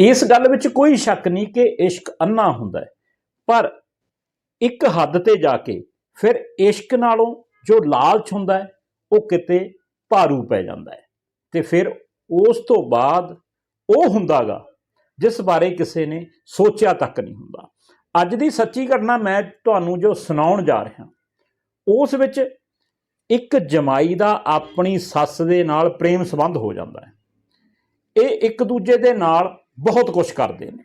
ਇਸ ਗੱਲ ਵਿੱਚ ਕੋਈ ਸ਼ੱਕ ਨਹੀਂ ਕਿ ਇਸ਼ਕ ਅੰਨਾ ਹੁੰਦਾ ਹੈ। ਪਰ ਇੱਕ ਹੱਦ ਤੇ ਜਾ ਕੇ ਫਿਰ ਇਸ਼ਕ ਨਾਲੋਂ ਜੋ ਲਾਲਚ ਹੁੰਦਾ ਹੈ, ਉਹ ਕਿਤੇ ਭਾਰੂ ਪੈ ਜਾਂਦਾ ਹੈ ਤੇ ਫਿਰ ਉਸ ਤੋਂ ਬਾਅਦ ਉਹ ਹੁੰਦਾਗਾ ਜਿਸ ਬਾਰੇ ਕਿਸੇ ਨੇ ਸੋਚਿਆ ਤੱਕ ਨਹੀਂ ਹੁੰਦਾ। ਅੱਜ ਦੀ ਸੱਚੀ ਘਟਨਾ ਮੈਂ ਤੁਹਾਨੂੰ ਜੋ ਸੁਣਾਉਣ ਜਾ ਰਿਹਾ, ਉਸ ਵਿੱਚ ਇੱਕ ਜਮਾਈ ਦਾ ਆਪਣੀ ਸੱਸ ਦੇ ਨਾਲ ਪ੍ਰੇਮ ਸੰਬੰਧ ਹੋ ਜਾਂਦਾ ਹੈ। ਇਹ ਇੱਕ ਦੂਜੇ ਦੇ ਨਾਲ ਬਹੁਤ ਕੁਝ ਕਰਦੇ ਨੇ।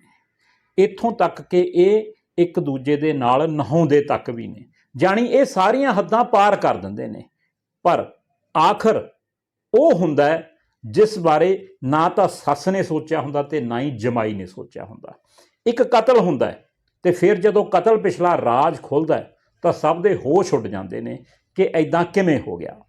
ਇੱਥੋਂ ਤੱਕ ਕਿ ਇਹ ਇੱਕ ਦੂਜੇ ਦੇ ਨਾਲ ਨਹਾਉਂਦੇ ਤੱਕ ਵੀ ਨੇ। ਜਾਣੀ ਇਹ ਸਾਰੀਆਂ ਹੱਦਾਂ ਪਾਰ ਕਰ ਦਿੰਦੇ ਨੇ। ਪਰ ਆਖਰ ਉਹ ਹੁੰਦਾ ਹੈ ਜਿਸ ਬਾਰੇ ਨਾ ਤਾਂ ਸੱਸ ਨੇ ਸੋਚਿਆ ਹੁੰਦਾ ਤੇ ਨਾ ਹੀ ਜਮਾਈ ਨੇ ਸੋਚਿਆ ਹੁੰਦਾ। ਇੱਕ ਕਤਲ ਹੁੰਦਾ ਹੈ ਤੇ ਫਿਰ ਜਦੋਂ ਕਤਲ ਪਿਛਲਾ ਰਾਜ ਖੁੱਲਦਾ ਹੈ ਤਾਂ ਸਭ ਦੇ ਹੋਸ਼ ਉੱਡ ਜਾਂਦੇ ਨੇ ਕਿ ਐਦਾਂ ਕਿਵੇਂ ਹੋ ਗਿਆ।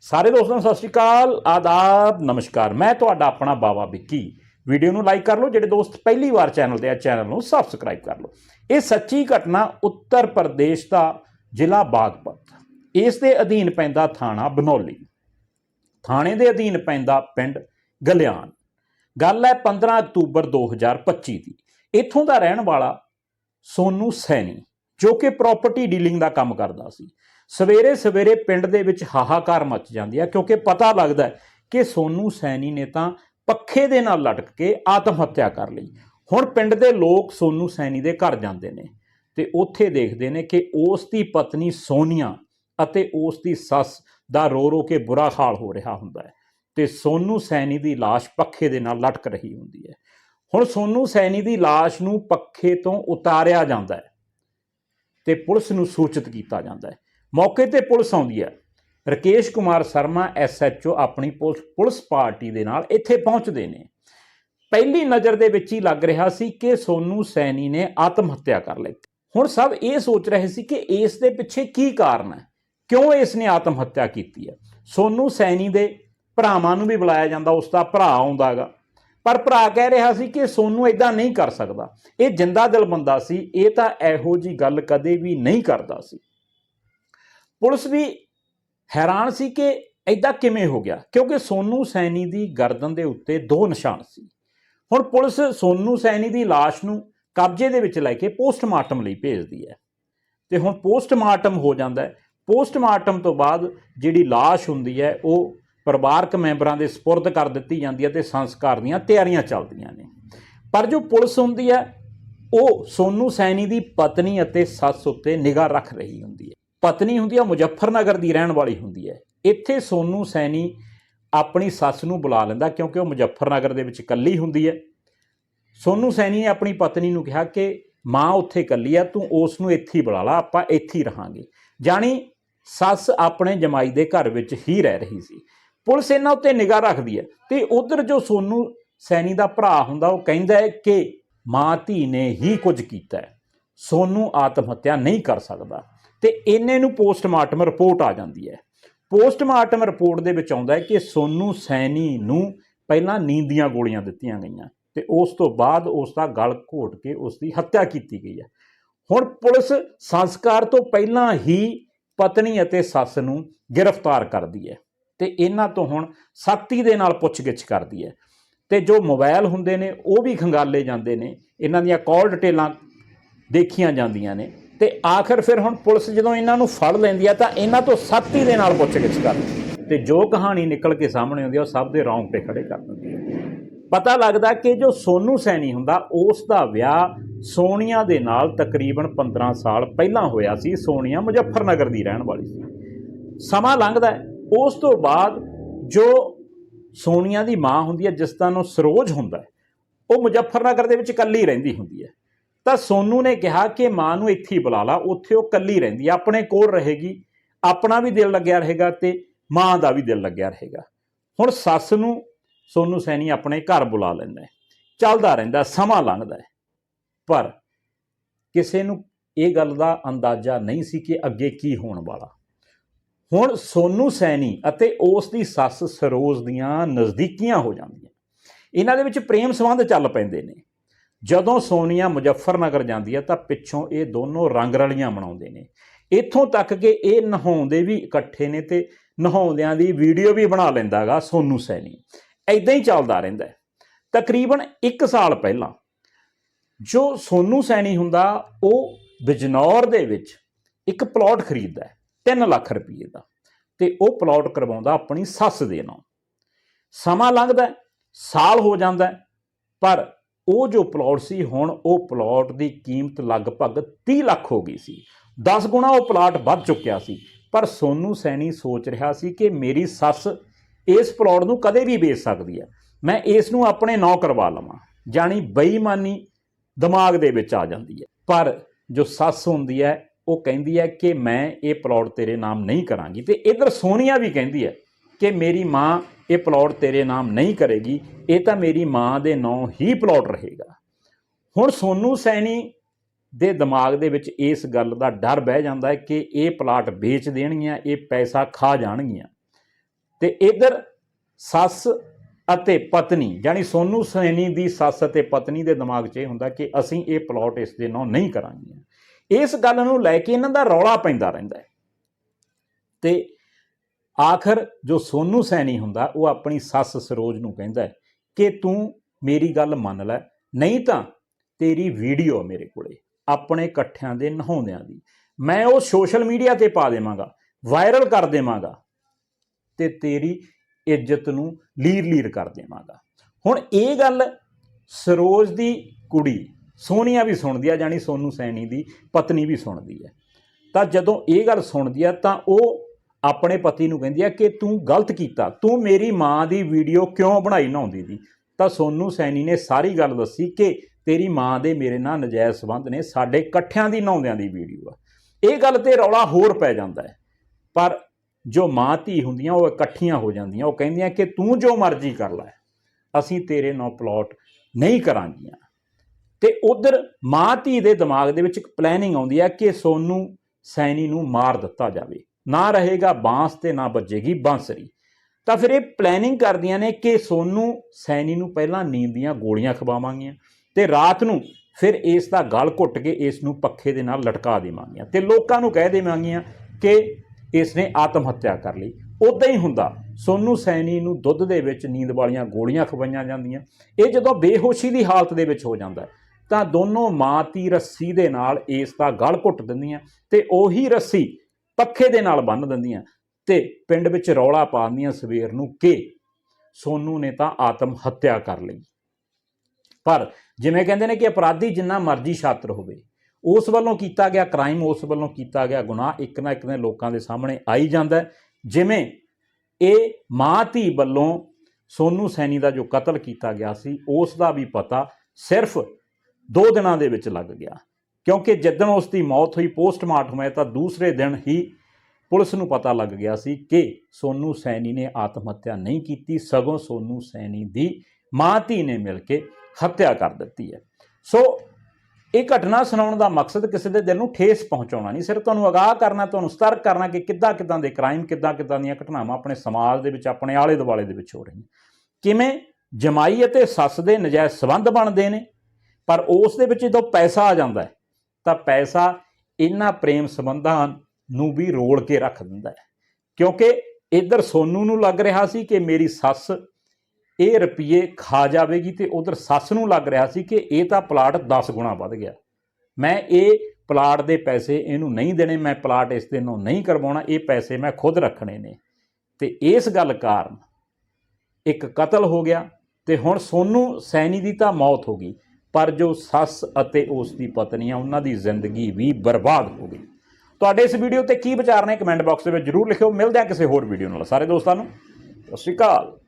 ਸਾਰੇ ਦੋਸਤਾਂ ਸਤਿ ਸ਼੍ਰੀ ਅਕਾਲ, ਆਦਾਬ, ਨਮਸਕਾਰ। ਮੈਂ ਤੁਹਾਡਾ ਆਪਣਾ ਬਾਵਾ ਵਿੱਕੀ। ਵੀਡੀਓ ਨੂੰ ਲਾਈਕ ਕਰ ਲਓ, ਜਿਹੜੇ ਦੋਸਤ ਪਹਿਲੀ ਵਾਰ ਚੈਨਲ ਤੇ ਆ, ਚੈਨਲ ਨੂੰ ਸਬਸਕ੍ਰਾਈਬ ਕਰ ਲਓ। ਇਹ ਸੱਚੀ ਘਟਨਾ ਉੱਤਰ ਪ੍ਰਦੇਸ਼ ਦਾ ਜ਼ਿਲ੍ਹਾ ਬਾਗਪਤ। ਇਸ ਦੇ ਅਧੀਨ ਪੈਂਦਾ ਥਾਣਾ ਬਨੌਲੀ। ਥਾਣੇ ਦੇ ਅਧੀਨ ਪੈਂਦਾ ਪਿੰਡ ਗਲਿਆਨ ਗੱਲ ਹੈ 15 ਅਕਤੂਬਰ 2025 ਦੀ। ਇੱਥੋਂ ਦਾ ਰਹਿਣ ਵਾਲਾ ਸੋਨੂ ਸੈਣੀ, ਜੋ ਕਿ ਪ੍ਰਾਪਰਟੀ ਡੀਲਿੰਗ ਦਾ ਕੰਮ ਕਰਦਾ ਸੀ। ਸਵੇਰੇ ਸਵੇਰੇ ਪਿੰਡ ਦੇ ਵਿੱਚ ਹਾਹਾਕਾਰ ਮਚ ਜਾਂਦੀ ਹੈ, ਕਿਉਂਕਿ ਪਤਾ ਲੱਗਦਾ ਕਿ ਸੋਨੂ ਸੈਣੀ ਨੇ ਤਾਂ ਪੱਖੇ ਦੇ ਨਾਲ ਲਟਕ ਕੇ ਆਤਮ ਹੱਤਿਆ ਕਰ ਲਈ ਹੁਣ ਪਿੰਡ ਦੇ ਲੋਕ ਸੋਨੂ ਸੈਣੀ ਦੇ ਘਰ ਜਾਂਦੇ ਨੇ ਤੇ ਉੱਥੇ ਦੇਖਦੇ ਨੇ ਕਿ ਉਸ ਦੀ ਪਤਨੀ ਸੋਨੀਆ ਅਤੇ ਉਸ ਦੀ ਸੱਸ ਦਾ ਰੋ ਰੋ ਕੇ ਬੁਰਾ ਹਾਲ ਹੋ ਰਿਹਾ ਹੁੰਦਾ ਹੈ ਤੇ ਸੋਨੂ ਸੈਣੀ ਦੀ লাশ ਪੱਖੇ ਦੇ ਨਾਲ ਲਟਕ ਰਹੀ ਹੁੰਦੀ ਹੈ ਹੁਣ ਸੋਨੂ ਸੈਣੀ ਦੀ লাশ ਨੂੰ ਪੱਖੇ ਤੋਂ ਉਤਾਰਿਆ ਜਾਂਦਾ ਹੈ ਤੇ ਪੁਲਿਸ ਨੂੰ ਸੂਚਿਤ ਕੀਤਾ ਜਾਂਦਾ ਹੈ ਮੌਕੇ ਤੇ ਪੁਲਿਸ ਆਉਂਦੀ ਹੈ ਰਕੇਸ਼ ਕੁਮਾਰ ਸ਼ਰਮਾ ਐਸਐਚਓ ਆਪਣੀ ਪੁਲਿਸ ਪੁਲਿਸ ਪਾਰਟੀ ਦੇ ਨਾਲ ਇੱਥੇ ਪਹੁੰਚਦੇ ਨੇ। ਪਹਿਲੀ ਨਜ਼ਰ ਦੇ ਵਿੱਚ ਹੀ ਲੱਗ ਰਿਹਾ ਸੀ ਕਿ ਸੋਨੂ ਸੈਣੀ ਨੇ ਆਤਮ ਹੱਤਿਆ ਕਰ ਲਈ। ਹੁਣ ਸਭ ਇਹ ਸੋਚ ਰਹੇ ਸੀ ਕਿ ਇਸ ਦੇ ਪਿੱਛੇ ਕੀ ਕਾਰਨ ਹੈ। ਕਿਉਂ ਇਸ ਨੇ ਆਤਮ ਹੱਤਿਆ ਕੀਤੀ ਹੈ? ਸੋਨੂ ਸੈਣੀ ਦੇ ਭਰਾਵਾਂ ਨੂੰ ਵੀ ਬੁਲਾਇਆ ਜਾਂਦਾ, ਉਸ ਦਾ ਭਰਾ ਆਉਂਦਾਗਾ ਪਰ ਭਰਾ ਕਹਿ ਰਿਹਾ ਸੀ ਕਿ ਸੋਨੂ ਇਦਾਂ ਨਹੀਂ ਕਰ ਸਕਦਾ। ਇਹ ਜਿੰਦਾ ਦਿਲ ਬੰਦਾ ਸੀ, ਇਹ ਤਾਂ ਇਹੋ ਜੀ ਗੱਲ ਕਦੇ ਵੀ ਨਹੀਂ ਕਰਦਾ ਸੀ। ਪੁਲਿਸ ਵੀ ਹੈਰਾਨ ਸੀ ਕਿ ਐਦਾਂ ਕਿਵੇਂ ਹੋ ਗਿਆ ਕਿਉਂਕਿ ਸੋਨੂ ਸੈਣੀ ਦੀ ਗਰਦਨ ਦੇ ਉੱਤੇ ਦੋ ਨਿਸ਼ਾਨ ਸੀ ਹੁਣ ਪੁਲਿਸ ਸੋਨੂ ਸੈਣੀ ਦੀ লাশ ਨੂੰ ਕਬਜ਼ੇ ਦੇ ਵਿੱਚ ਲੈ ਕੇ ਪੋਸਟਮਾਰਟਮ ਲਈ ਭੇਜਦੀ ਹੈ ਤੇ ਹੁਣ ਪੋਸਟਮਾਰਟਮ ਹੋ ਜਾਂਦਾ ਹੈ ਪੋਸਟਮਾਰਟਮ ਤੋਂ ਬਾਅਦ ਜਿਹੜੀ লাশ ਹੁੰਦੀ ਹੈ ਉਹ ਪਰਿਵਾਰਕ ਮੈਂਬਰਾਂ ਦੇ ਸਪੁਰਦ ਕਰ ਦਿੱਤੀ ਜਾਂਦੀ ਹੈ ਤੇ ਸੰਸਕਾਰ ਦੀਆਂ ਤਿਆਰੀਆਂ ਚੱਲਦੀਆਂ ਨੇ ਪਰ ਜੋ ਪੁਲਿਸ ਹੁੰਦੀ ਹੈ ਉਹ ਸੋਨੂ ਸੈਣੀ ਦੀ ਪਤਨੀ ਅਤੇ ਸੱਸ ਉੱਤੇ ਨਿਗਾਹ ਰੱਖ ਰਹੀ ਹੁੰਦੀ ਹੈ ਪਤਨੀ ਹੁੰਦੀ ਹੈ ਮੁਜ਼ੱਫਰਨਗਰ ਦੀ ਰਹਿਣ ਵਾਲੀ ਹੁੰਦੀ ਹੈ। ਇੱਥੇ ਸੋਨੂ ਸੈਣੀ ਆਪਣੀ ਸੱਸ ਨੂੰ ਬੁਲਾ ਲੈਂਦਾ ਕਿਉਂਕਿ ਉਹ ਮੁਜ਼ੱਫਰਨਗਰ ਦੇ ਵਿੱਚ ਇਕੱਲੀ ਹੁੰਦੀ ਹੈ। ਸੋਨੂ ਸੈਣੀ ਨੇ ਆਪਣੀ ਪਤਨੀ ਨੂੰ ਕਿਹਾ ਕਿ ਮਾਂ ਉੱਥੇ ਇਕੱਲੀ ਆ, ਤੂੰ ਉਸ ਨੂੰ ਇੱਥੇ ਹੀ ਬੁਲਾ ਲਾ, ਆਪਾਂ ਇੱਥੇ ਹੀ ਰਹਾਂਗੇ। ਜਾਣੀ ਸੱਸ ਆਪਣੇ ਜਮਾਈ ਦੇ ਘਰ ਵਿੱਚ ਹੀ ਰਹਿ ਰਹੀ ਸੀ। ਪੁਲਿਸ ਇਹਨਾਂ ਉੱਤੇ ਨਿਗਾਹ ਰੱਖਦੀ ਹੈ ਤੇ ਉਧਰ ਜੋ ਸੋਨੂ ਸੈਣੀ ਦਾ ਭਰਾ ਹੁੰਦਾ, ਉਹ ਕਹਿੰਦਾ ਹੈ ਕਿ ਮਾਂ ਧੀ ਨੇ ਹੀ ਕੁਝ ਕੀਤਾ ਹੈ। ਸੋਨੂ ਆਤਮ ਹੱਤਿਆ ਨਹੀਂ ਕਰ ਸਕਦਾ। ਤੇ ਇਹਨੇ ਨੂੰ ਪੋਸਟਮਾਰਟਮ ਰਿਪੋਰਟ ਆ ਜਾਂਦੀ ਹੈ। ਪੋਸਟਮਾਰਟਮ ਰਿਪੋਰਟ ਦੇ ਵਿੱਚ ਆਉਂਦਾ ਹੈ ਕਿ ਸੋਨੂ ਸੈਣੀ ਨੂੰ ਪਹਿਲਾਂ ਨੀਂਦ ਦੀਆਂ ਗੋਲੀਆਂ ਦਿੱਤੀਆਂ ਗਈਆਂ ਤੇ ਉਸ ਤੋਂ ਬਾਅਦ ਉਸ ਦਾ ਗਲ ਘੋਟ ਕੇ ਉਸ ਦੀ ਹੱਤਿਆ ਕੀਤੀ ਗਈ ਹੈ। ਹੁਣ ਪੁਲਿਸ ਸੰਸਕਾਰ ਤੋਂ ਪਹਿਲਾਂ ਹੀ ਪਤਨੀ ਅਤੇ ਸੱਸ ਨੂੰ ਗ੍ਰਿਫਤਾਰ ਕਰਦੀ ਹੈ ਤੇ ਇਹਨਾਂ ਤੋਂ ਹੁਣ ਸਖਤੀ ਦੇ ਨਾਲ ਪੁੱਛਗਿੱਛ ਕਰਦੀ ਹੈ। ਤੇ ਜੋ ਮੋਬਾਈਲ ਹੁੰਦੇ ਨੇ ਉਹ ਵੀ ਖੰਗਾਲੇ ਜਾਂਦੇ ਨੇ। ਇਹਨਾਂ ਦੀਆਂ ਕਾਲ ਡਿਟੇਲਾਂ ਦੇਖੀਆਂ ਜਾਂਦੀਆਂ ਨੇ। ਤੇ ਆਖਰ ਫਿਰ ਹੁਣ ਪੁਲਿਸ ਜਦੋਂ ਇਹਨਾਂ ਨੂੰ ਫੜ ਲੈਂਦੀ ਆ ਤਾਂ ਇਹਨਾਂ ਤੋਂ ਸਖਤੀ ਦੇ ਨਾਲ ਪੁੱਛਗਿੱਛ ਕਰਦੀ ਤੇ ਜੋ ਕਹਾਣੀ ਨਿਕਲ ਕੇ ਸਾਹਮਣੇ ਆਉਂਦੀ ਆ, ਉਹ ਸਭ ਦੇ ਰੌਂਗਟੇ ਖੜੇ ਕਰ ਦਿੰਦੀ ਹੈ ਪਤਾ ਲੱਗਦਾ ਕਿ ਜੋ ਸੋਨੂ ਸੈਣੀ ਹੁੰਦਾ, ਉਸ ਦਾ ਵਿਆਹ ਸੋਨੀਆ ਦੇ ਨਾਲ ਤਕਰੀਬਨ 15 ਸਾਲ ਪਹਿਲਾਂ ਹੋਇਆ ਸੀ। ਸੋਨੀਆ ਮੁਜ਼ੱਫਰਨਗਰ ਦੀ ਰਹਿਣ ਵਾਲੀ ਸੀ। ਸਮਾਂ ਲੰਘਦਾ ਉਸ ਤੋਂ ਬਾਅਦ ਜੋ ਸੋਨੀਆ ਦੀ ਮਾਂ ਹੁੰਦੀ ਹੈ, ਜਿਸ ਦਾ ਨੂੰ ਸਰੋਜ ਹੁੰਦਾ ਉਹ ਮੁਜ਼ੱਫਰਨਗਰ ਦੇ ਵਿੱਚ ਇਕੱਲੀ ਰਹਿੰਦੀ ਹੁੰਦੀ ਹੈ। ਤਾਂ ਸੋਨੂ ਨੇ ਕਿਹਾ ਕਿ ਮਾਂ ਨੂੰ ਇੱਥੇ ਹੀ ਬੁਲਾ ਲਾ, ਉੱਥੇ ਉਹ ਇਕੱਲੀ ਰਹਿੰਦੀ ਆਪਣੇ ਕੋਲ ਰਹੇਗੀ, ਆਪਣਾ ਵੀ ਦਿਲ ਲੱਗਿਆ ਰਹੇਗਾ ਤੇ ਮਾਂ ਦਾ ਵੀ ਦਿਲ ਲੱਗਿਆ ਰਹੇਗਾ। ਹੁਣ ਸੱਸ ਨੂੰ ਸੋਨੂ ਸੈਣੀ ਆਪਣੇ ਘਰ ਬੁਲਾ ਲੈਂਦਾ ਹੈ, ਚੱਲਦਾ ਰਹਿੰਦਾ, ਸਮਾਂ ਲੰਘਦਾ ਹੈ। ਪਰ ਕਿਸੇ ਨੂੰ ਇਹ ਗੱਲ ਦਾ ਅੰਦਾਜ਼ਾ ਨਹੀਂ ਸੀ ਕਿ ਅੱਗੇ ਕੀ ਹੋਣ ਵਾਲਾ। ਹੁਣ ਸੋਨੂ ਸੈਣੀ ਅਤੇ ਉਸ ਦੀ ਸੱਸ ਸਰੋਜ ਦੀਆਂ ਨਜ਼ਦੀਕੀਆਂ ਹੋ ਜਾਂਦੀਆਂ। ਇਹਨਾਂ ਦੇ ਵਿੱਚ ਪ੍ਰੇਮ ਸੰਬੰਧ ਚੱਲ ਪੈਂਦੇ ਨੇ। ਜਦੋਂ ਸੋਨੀਆ ਮੁਜ਼ੱਫਰਨਗਰ ਜਾਂਦੀ ਹੈ ਤਾਂ ਪਿੱਛੋਂ ਇਹ ਦੋਨੋਂ ਰੰਗ ਰਲੀਆਂ ਬਣਾਉਂਦੇ ਨੇ। ਇੱਥੋਂ ਤੱਕ ਕਿ ਇਹ ਨਹਾਉਂਦੇ ਵੀ ਇਕੱਠੇ ਨੇ ਤੇ ਨਹਾਉਂਦਿਆਂ ਦੀ ਵੀਡੀਓ ਵੀ ਬਣਾ ਲੈਂਦਾਗਾ ਸੋਨੂ ਸੈਣੀ। ਐਦਾਂ ਹੀ ਚੱਲਦਾ ਰਹਿੰਦਾ ਤਕਰੀਬਨ 1 ਸਾਲ ਪਹਿਲਾਂ ਜੋ ਸੋਨੂ ਸੈਣੀ ਹੁੰਦਾ, ਉਹ ਬਿਜਨੌਰ ਦੇ ਵਿੱਚ ਇੱਕ ਪਲਾਟ ਖਰੀਦਦਾ ਹੈ 3 ਲੱਖ ਰੁਪਏ ਦਾ। ਤੇ ਉਹ ਪਲਾਟ ਕਰਵਾਉਂਦਾ ਆਪਣੀ ਸੱਸ ਦੇ ਨਾਲ ਸਮਾਂ ਲੰਘਦਾ ਸਾਲ ਹੋ ਜਾਂਦਾ ਪਰ ਉਹ ਜੋ ਪਲਾਟ ਸੀ, ਹੁਣ ਉਹ ਪਲਾਟ ਦੀ ਕੀਮਤ ਲਗਭਗ 30 ਲੱਖ ਹੋ ਗਈ ਸੀ। 10 ਗੁਣਾ ਉਹ ਪਲਾਟ ਵੱਧ ਚੁੱਕਿਆ ਸੀ। ਪਰ ਸੋਨੂ ਸੈਣੀ ਸੋਚ ਰਿਹਾ ਸੀ ਕਿ ਮੇਰੀ ਸੱਸ ਇਸ ਪਲਾਟ ਨੂੰ ਕਦੇ ਵੀ ਵੇਚ ਸਕਦੀ ਹੈ। ਮੈਂ ਇਸ ਨੂੰ ਆਪਣੇ ਨਾਂ ਕਰਵਾ ਲਵਾਂ। ਜਾਣੀ ਬੇਈਮਾਨੀ ਦਿਮਾਗ ਦੇ ਵਿੱਚ ਆ ਜਾਂਦੀ ਹੈ। ਪਰ ਜੋ ਸੱਸ ਹੁੰਦੀ ਹੈ, ਉਹ ਕਹਿੰਦੀ ਹੈ ਕਿ ਮੈਂ ਇਹ ਪਲਾਟ ਤੇਰੇ ਨਾਮ ਨਹੀਂ ਕਰਾਂਗੀ ਤੇ ਇਧਰ ਸੋਨੀਆ ਵੀ ਕਹਿੰਦੀ ਹੈ ਕਿ ਮੇਰੀ ਮਾਂ ਇਹ ਪਲਾਟ ਤੇਰੇ ਨਾਮ ਨਹੀਂ ਕਰੇਗੀ, ਇਹ ਤਾਂ ਮੇਰੀ ਮਾਂ ਦੇ ਨਾਂ ਹੀ ਪਲਾਟ ਰਹੇਗਾ। ਹੁਣ ਸੋਨੂ ਸੈਣੀ ਦੇ ਦਿਮਾਗ ਦੇ ਵਿੱਚ ਇਸ ਗੱਲ ਦਾ ਡਰ ਬਹਿ ਜਾਂਦਾ ਹੈ ਕਿ ਇਹ ਪਲਾਟ ਵੇਚ ਦੇਣਗੀਆਂ, ਇਹ ਪੈਸਾ ਖਾ ਜਾਣਗੀਆਂ। ਤੇ ਇਧਰ ਸੱਸ ਅਤੇ ਪਤਨੀ, ਯਾਨੀ ਸੋਨੂ ਸੈਣੀ ਦੀ ਸੱਸ ਅਤੇ ਪਤਨੀ ਦੇ ਦਿਮਾਗ 'ਚ ਇਹ ਹੁੰਦਾ ਕਿ ਅਸੀਂ ਇਹ ਪਲਾਟ ਇਸ ਦੇ ਨਾਂ ਨਹੀਂ ਕਰਾਂਗੇ ਇਸ ਗੱਲ ਨੂੰ ਲੈ ਕੇ ਇਹਨਾਂ ਦਾ ਰੌਲਾ ਪੈਂਦਾ ਰਹਿੰਦਾ ਹੈ। ਤੇ ਆਖਰ ਜੋ ਸੋਨੂ ਸੈਣੀ ਹੁੰਦਾ, ਉਹ ਆਪਣੀ ਸੱਸ ਸਰੋਜ ਨੂੰ ਕਹਿੰਦਾ ਕਿ ਤੂੰ ਮੇਰੀ ਗੱਲ ਮੰਨ ਲੈ, ਨਹੀਂ ਤਾਂ ਤੇਰੀ ਵੀਡੀਓ ਮੇਰੇ ਕੋਲੇ, ਆਪਣੇ ਇਕੱਠਿਆਂ ਦੇ ਨਹਾਉਂਦਿਆਂ ਦੀ। ਮੈਂ ਉਹ ਸੋਸ਼ਲ ਮੀਡੀਆ ਤੇ ਪਾ ਦੇਵਾਂਗਾ ਵਾਇਰਲ ਕਰ ਦੇਵਾਂਗਾ ਤੇ ਤੇਰੀ ਇੱਜ਼ਤ ਨੂੰ ਲੀਰ-ਲੀਰ ਕਰ ਦੇਵਾਂਗਾ। ਹੁਣ ਇਹ ਗੱਲ ਸਰੋਜ ਦੀ ਕੁੜੀ ਸੋਨੀਆ ਵੀ ਸੁਣਦੀ ਆ ਜਾਨੀ ਸੋਨੂ ਸੈਣੀ ਦੀ ਪਤਨੀ ਵੀ ਸੁਣਦੀ ਹੈ। ਤਾਂ ਜਦੋਂ ਇਹ ਗੱਲ ਸੁਣਦੀ ਆ, ਤਾਂ ਉਹ ਆਪਣੇ ਪਤੀ ਨੂੰ ਕਹਿੰਦੀ ਆ ਕਿ ਤੂੰ ਗਲਤ ਕੀਤਾ, ਤੂੰ ਮੇਰੀ ਮਾਂ ਦੀ ਵੀਡੀਓ ਕਿਉਂ ਬਣਾਈ ਨਹਾਉਂਦੀ ਦੀ ਤਾਂ ਸੋਨੂ ਸੈਣੀ ਨੇ ਸਾਰੀ ਗੱਲ ਦੱਸੀ ਕਿ ਤੇਰੀ ਮਾਂ ਦੇ ਮੇਰੇ ਨਾਲ ਨਜਾਇਜ਼ ਸੰਬੰਧ ਨੇ, ਸਾਡੇ ਇਕੱਠਿਆਂ ਦੀ ਨਹਾਉਂਦਿਆਂ ਦੀ ਵੀਡੀਓ ਆ। ਇਹ ਗੱਲ ਤੇ ਰੌਲਾ ਹੋਰ ਪੈ ਜਾਂਦਾ ਹੈ। ਪਰ ਜੋ ਮਾਂ ਧੀ ਹੁੰਦੀਆਂ, ਉਹ ਇਕੱਠੀਆਂ ਹੋ ਜਾਂਦੀਆਂ। ਉਹ ਕਹਿੰਦੀਆਂ ਕਿ ਤੂੰ ਜੋ ਮਰਜ਼ੀ ਕਰ ਲੈ, ਅਸੀਂ ਤੇਰੇ ਨਾਲ ਪਲਾਟ ਨਹੀਂ ਕਰਾਂਗੀਆਂ। ਤੇ ਉਧਰ ਮਾਂ ਧੀ ਦੇ ਦਿਮਾਗ ਦੇ ਵਿੱਚ ਇੱਕ ਪਲੈਨਿੰਗ ਆਉਂਦੀ ਹੈ ਕਿ ਸੋਨੂ ਸੈਣੀ ਨੂੰ ਮਾਰ ਦਿੱਤਾ ਜਾਵੇ। ਨਾ ਰਹੇਗਾ ਬਾਂਸ ਤੇ ਨਾ ਵੱਜੇਗੀ ਬਾਂਸਰੀ। ਤਾਂ ਫਿਰ ਇਹ ਪਲੈਨਿੰਗ ਕਰਦੀਆਂ ਨੇ ਕਿ ਸੋਨੂ ਸੈਣੀ ਨੂੰ ਪਹਿਲਾਂ ਨੀਂਦ ਦੀਆਂ ਗੋਲੀਆਂ ਖਵਾਵਾਂਗੀਆਂ ਤੇ ਰਾਤ ਨੂੰ ਫਿਰ ਇਸ ਦਾ ਗਲ ਘੁੱਟ ਕੇ ਇਸ ਨੂੰ ਪੱਖੇ ਦੇ ਨਾਲ ਲਟਕਾ ਦੇਵਾਂਗੀਆਂ ਤੇ ਲੋਕਾਂ ਨੂੰ ਕਹਿ ਦੇਵਾਂਗੀਆਂ ਕਿ ਇਸ ਨੇ ਆਤਮ ਹੱਤਿਆ ਕਰ ਲਈ। ਉਦਾਂ ਹੀ ਹੁੰਦਾ, ਸੋਨੂ ਸੈਣੀ ਨੂੰ ਦੁੱਧ ਦੇ ਵਿੱਚ ਨੀਂਦ ਵਾਲੀਆਂ ਗੋਲੀਆਂ ਖਵਾਈਆਂ ਜਾਂਦੀਆਂ। ਇਹ ਜਦੋਂ ਬੇਹੋਸ਼ੀ ਦੀ ਹਾਲਤ ਦੇ ਵਿੱਚ ਹੋ ਜਾਂਦਾ, ਤਾਂ ਦੋਨੋਂ ਮਾਂ ਤੀ ਰੱਸੀ ਦੇ ਨਾਲ ਇਸ ਦਾ ਗਲ ਘੁੱਟ ਦਿੰਦੀਆਂ ਤੇ ਉਹੀ ਰੱਸੀ ਪੱਖੇ ਦੇ ਨਾਲ ਬੰਨ੍ਹ ਦਿੰਦੀਆਂ। ਤੇ ਪਿੰਡ ਵਿੱਚ ਰੌਲਾ ਪਾ ਦਿੰਦੀਆਂ ਸਵੇਰ ਨੂੰ ਕਿ ਸੋਨੂ ਨੇ ਤਾਂ ਆਤਮ ਹੱਤਿਆ ਕਰ ਲਈ। ਪਰ ਜਿਵੇਂ ਕਹਿੰਦੇ ਨੇ ਕਿ ਅਪਰਾਧੀ ਜਿੰਨਾ ਮਰਜ਼ੀ ਛਾਤਰ ਹੋਵੇ, ਉਸ ਵੱਲੋਂ ਕੀਤਾ ਗਿਆ ਕ੍ਰਾਈਮ, ਉਸ ਵੱਲੋਂ ਕੀਤਾ ਗਿਆ ਗੁਨਾਹ ਇੱਕ ਨਾ ਇੱਕ ਦਿਨ ਲੋਕਾਂ ਦੇ ਸਾਹਮਣੇ ਆਈ ਜਾਂਦਾ ਹੈ। ਜਿਵੇਂ ਇਹ ਮਾਂ ਧੀ ਵੱਲੋਂ ਸੋਨੂ ਸੈਣੀ ਦਾ ਜੋ ਕਤਲ ਕੀਤਾ ਗਿਆ ਸੀ, ਉਸ ਦਾ ਵੀ ਪਤਾ ਸਿਰਫ 2 ਦਿਨਾਂ ਦੇ ਵਿੱਚ ਲੱਗ ਗਿਆ। ਕਿਉਂਕਿ ਜਦੋਂ ਉਸ ਦੀ ਮੌਤ ਹੋਈ ਪੋਸਟਮਾਰਟਮ ਹੋਇਆ ਤਾਂ ਦੂਸਰੇ ਦਿਨ ਹੀ ਪੁਲਿਸ ਨੂੰ ਪਤਾ ਲੱਗ ਗਿਆ ਸੀ ਕਿ ਸੋਨੂ ਸੈਣੀ ਨੇ ਆਤਮ ਹੱਤਿਆ ਨਹੀਂ ਕੀਤੀ, ਸਗੋਂ ਸੋਨੂ ਸੈਣੀ ਦੀ ਮਾਂ ਧੀ ਨੇ ਮਿਲ ਕੇ ਹੱਤਿਆ ਕਰ ਦਿੱਤੀ ਹੈ। ਸੋ ਇਹ ਘਟਨਾ ਸੁਣਾਉਣ ਦਾ ਮਕਸਦ ਕਿਸੇ ਦੇ ਦਿਲ ਨੂੰ ਠੇਸ ਪਹੁੰਚਾਉਣਾ ਨਹੀਂ, ਸਿਰਫ ਤੁਹਾਨੂੰ ਅਗਾਹ ਕਰਨਾ, ਤੁਹਾਨੂੰ ਸਤਰਕ ਕਰਨਾ ਕਿ ਕਿੱਦਾਂ ਕਿੱਦਾਂ ਦੇ ਕ੍ਰਾਈਮ ਕਿੱਦਾਂ ਕਿੱਦਾਂ ਦੀਆਂ ਘਟਨਾਵਾਂ ਆਪਣੇ ਸਮਾਜ ਦੇ ਵਿੱਚ, ਆਪਣੇ ਆਲੇ ਦੁਆਲੇ ਦੇ ਵਿੱਚ ਹੋ ਰਹੀਆਂ ਕਿਵੇਂ ਜਮਾਈ ਅਤੇ ਸੱਸ ਦੇ ਨਜਾਇਜ਼ ਸਬੰਧ ਬਣਦੇ ਨੇ, ਪਰ ਉਸ ਦੇ ਵਿੱਚ ਜਦੋਂ ਪੈਸਾ ਆ ਜਾਂਦਾ ਹੈ ਤਾਂ ਪੈਸਾ ਇਹਨਾਂ ਪ੍ਰੇਮ ਸੰਬੰਧਾਂ ਨੂੰ ਵੀ ਰੋਲ ਕੇ ਰੱਖ ਦਿੰਦਾ ਹੈ। ਕਿਉਂਕਿ ਇੱਧਰ ਸੋਨੂ ਨੂੰ ਲੱਗ ਰਿਹਾ ਸੀ ਕਿ ਮੇਰੀ ਸੱਸ ਇਹ ਰੁਪਏ ਖਾ ਜਾਵੇਗੀ ਤੇ ਉਧਰ ਸੱਸ ਨੂੰ ਲੱਗ ਰਿਹਾ ਸੀ ਕਿ ਇਹ ਤਾਂ ਪਲਾਟ 10 ਗੁਣਾ ਵੱਧ ਗਿਆ। ਮੈਂ ਇਹ ਪਲਾਟ ਦੇ ਪੈਸੇ ਇਹਨੂੰ ਨਹੀਂ ਦੇਣੇ, ਮੈਂ ਪਲਾਟ ਇਸ ਦੇ ਨੂੰ ਨਹੀਂ ਕਰਵਾਉਣਾ, ਇਹ ਪੈਸੇ ਮੈਂ ਖੁਦ ਰੱਖਣੇ ਨੇ। ਤੇ ਇਸ ਗੱਲ ਕਾਰਨ ਇੱਕ ਕਤਲ ਹੋ ਗਿਆ ਤੇ ਹੁਣ ਸੋਨੂ ਸੈਣੀ ਦੀ ਤਾਂ ਮੌਤ ਹੋ ਗਈ। ਪਰ ਜੋ ਸੱਸ ਅਤੇ ਉਸ ਦੀ ਪਤਨੀ ਆ, ਉਹਨਾਂ ਦੀ ਜ਼ਿੰਦਗੀ ਵੀ ਬਰਬਾਦ ਹੋ ਗਈ। ਤੁਹਾਡੇ ਇਸ ਵੀਡੀਓ ਤੇ ਕੀ ਵਿਚਾਰ ਨੇ ਕਮੈਂਟ ਬਾਕਸ ਦੇ ਵਿੱਚ ਜਰੂਰ ਲਿਖਿਓ। ਮਿਲਦੇ ਹਾਂ ਕਿਸੇ ਹੋਰ ਵੀਡੀਓ ਨਾਲ। ਸਾਰੇ ਦੋਸਤਾਂ ਨੂੰ, ਸਤਿ ਸ਼੍ਰੀ ਅਕਾਲ।